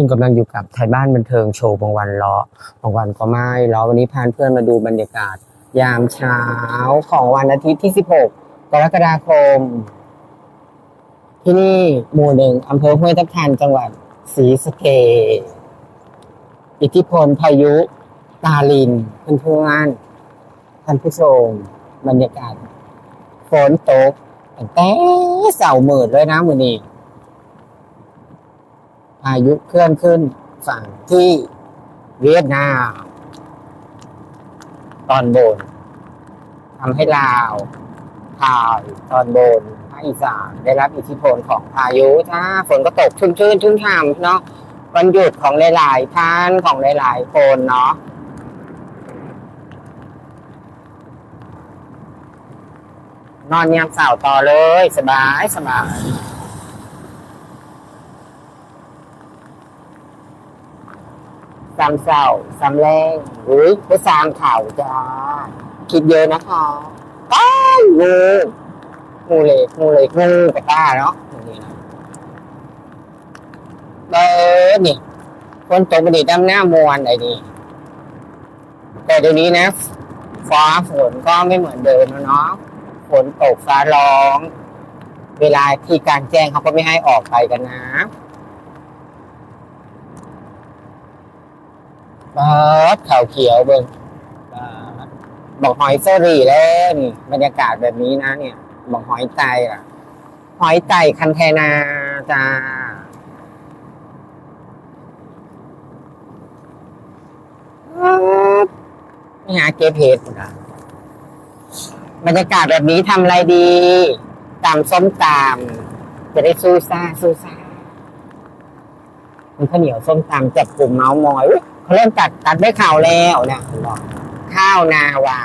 คุณกำลังอยู่กับไทยบ้านบันเทิงโชว์บางวันล้อบางวันก็ไม่ล้อวันนี้พาเพื่อนมาดูบรรยากาศ ยามเช้าของวันอาทิตย์ที่ 16 กรกฎาคม ที่นี่หมู่หนึ่งอำเภอห้วยทับทันจังหวัดศรีสะเกษอิทธิพลพายุ ตาลินเพื่อนๆท่านผู้ชมบรรยากาศฝนตกแต่เสาร์มืดเลยนะมือนี้ พายุเคลื่อนขึ้นฝั่งที่เวียดนาม ตอนบนทำให้ลาวทายตอนบนภาคอีสานได้รับอิทธิพลของพายุถ้าฝนก็ตกชุ่มชื่นชุ่มฉ่ำเนาะวันหยุดของหลายๆท่านของหลายๆคนเนาะนอนยามเสาร์ต่อเลย สบายสบาย ซ้ำเศร้าซ้ำแรงหรือไปสร้างข่าวจ้า คิดเยอะนะคะป้ายงูงูเล็กงูเล็กงูกระต้าเนาะอย่างนี้นะเออนี่คนตกปดิษฐ์ดำหน้ามวนไอ้นี่แต่เดี๋ยวนี้นะ ฟ้าฝนก็ไม่เหมือนเดิมแล้วเนาะฝนตกฟ้าร้อง เวลาที่การแจ้งเขาก็ไม่ให้ออกไปกันนะ บาดขาวเขียวเบิ่งบาดบอกหอยเซอรี่แล้วนี่บรรยากาศแบบนี้นะเนี่ย บอกหอยไตอะ หอยไตคันเทนาจ้านี่หาเก็บเห็ดนะบรรยากาศแบบนี้ทำอะไรดีตำส้มตำจะได้สู้ซ่าสู้ซ่ามันข้าวเหนียวส้มตำจับกลุ่มเมาส์มอยอุ๊ย เริ่มตัดตัดได้ข่าวแล้วเนี่ยบอกข้าวนาหวา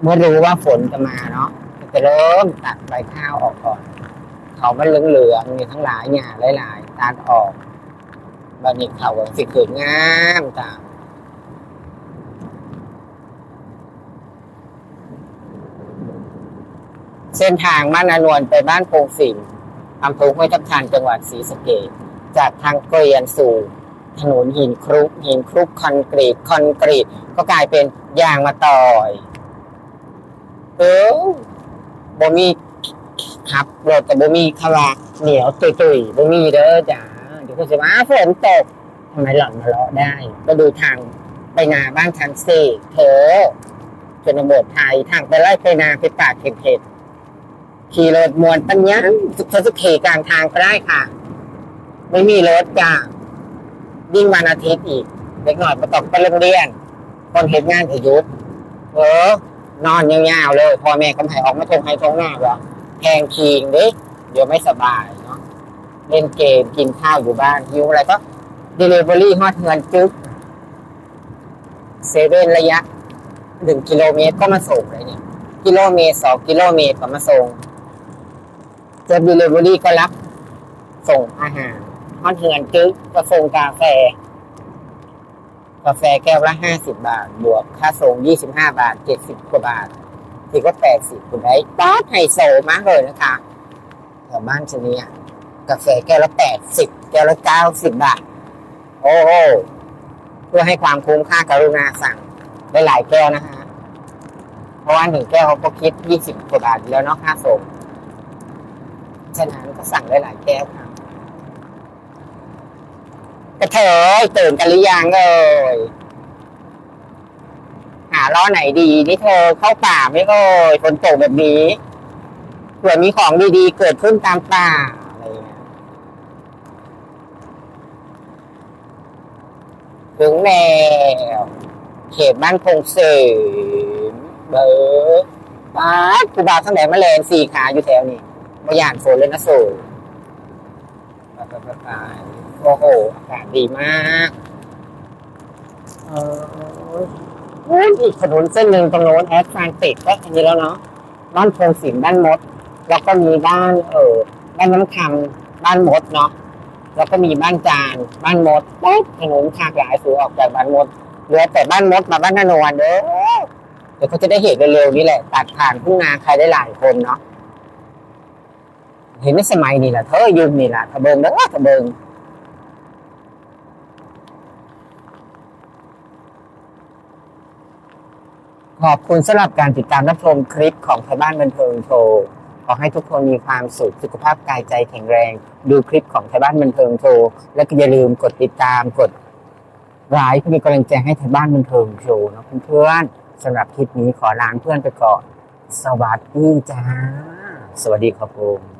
เมื่อรู้ว่าฝนจะมาเนาะจะเริ่มตัดใบข้าวออกก่อนเขามันเหลืองๆมีทั้งหลายหญ้าหลายๆตัดออกบานี้เขาสิขืนงามจ้ะเส้นทางบ้านนานวลไปบ้านโพงสิงอำเภอห้วยทับทันจังหวัดศรีสะเกษจากทางเกวียนสู่ ถนนหินครุกหินครุกคอนกรีตคอนกรีตก็กลายเป็นยางมาต่อยเออบ่มีขับรถแต่บ่มีขวาเหนียวตุยตุยๆบ่มีเด้อจ้าเดี๋ยวก็จะมาฝนตกทำไมหล่อนมาเลาะได้ ก็ดูทางไปนาบ้านทันสิเธอชนบทไทยทางไปไล่ไปนาไปป่าเข็ดๆขี่รถมวนปัญญาสุขสุขขี่กลางทางก็ได้ค่ะ ไม่มีรถจ้า ยิ่งวันอาทิตย์อีกเด็กหน่อยมาตกไปโรงเรียน คนเห็นงานก็หยุดเออนอนยาวๆเลยพ่อแม่ก็ไม่ให้ออกมาทงให้ทงหน้าเหรอแพงคิงดิเดี๋ยวไม่สบายเนาะเล่นเกมกินข้าวอยู่บ้านหิวอะไรก็เดลิเวอรี่ฮอตเงินจึ๊กเซเว่นระยะหนึ่งกิโลเมตรก็มาส่งเลยเนี่ยกิโลเมตรสองกิโลเมตรก็มาส่งจอเดลิเวอรี่ก็รับส่งอาหาร ฮอตเงินจึ๊กก็ส่งกาแฟ กาแฟแก้วละห้าสิบบาท บวกค่าส่งยี่สิบห้าบาทเจ็ดสิบกว่าบาทที่ก็แปดสิบคุณได้ป๊าดไฮโซมากเลยนะคะแถวบ้านชนีอะกาแฟแก้วละแปดสิบแก้วละเก้าสิบบาท โอ้โหเพื่อให้ความคุ้มค่ากรุณาสั่งได้หลายแก้วนะคะเพราะว่าหนึ่งแก้วเขาก็คิดยี่สิบกว่าบาทแล้วเนาะค่าส่งฉะนั้นก็สั่งได้หลายแก้วค่ะ กระเทยตื่นกันหรือยังเอ่ยหาล้อไหนดี นี่เธอเข้าป่าไหม่เอ่ยฝนตกแบบนี้เผื่อมีของดีๆ เกิดขึ้นตามป่าอะไรเงี้ยถึงแนวเขตบ้านพงเสมเบอร์ป้าดกูบาวทั้งไหนมาแลนสี่ขาอยู่แถวนี้มาหยานฝนเลยนะโซ่ไปไปไป โอ้โหอากาศดีมากเออโอ้ยอีกถนนเส้นหนึ่งตรงโน้นแอดฟานติดก็อันนี้แล้วเนาะบ้านโพงสินบ้านมด แล้วก็มีบ้านเออบ้านน้ำคำบ้านมดเนาะแล้วก็มีบ้านจาน บ้านมดแป๊บถนนขากหลายสูออกจากบ้านมดเหลือแต่บ้านมดมาบ้านนานวลเด้อเดี๋ยวเขาจะได้เห็นเร็วๆนี้แหละตัดผ่านทุ่งนาใครได้หลายคนเนาะเห็นในสมัยนี่แหละเธอยุคนี่แหละทะเบิงเด้อทะเบิง ขอบคุณสำหรับการติดตามรับชมคลิปของไทยบ้านบันเทิงโชว์ขอให้ทุกคนมีความสุขสุขภาพกายใจแข็งแรง ดูคลิปของไทยบ้านบันเทิงโชว์และก็อย่าลืมกดติดตามกดไลค์เพื่อเป็นกำลังใจให้ไทยบ้านบันเทิงโชว์นะเพื่อนๆสำหรับคลิปนี้ขอลาเพื่อนไปก่อนสวัสดีจ้า สวัสดีครับผม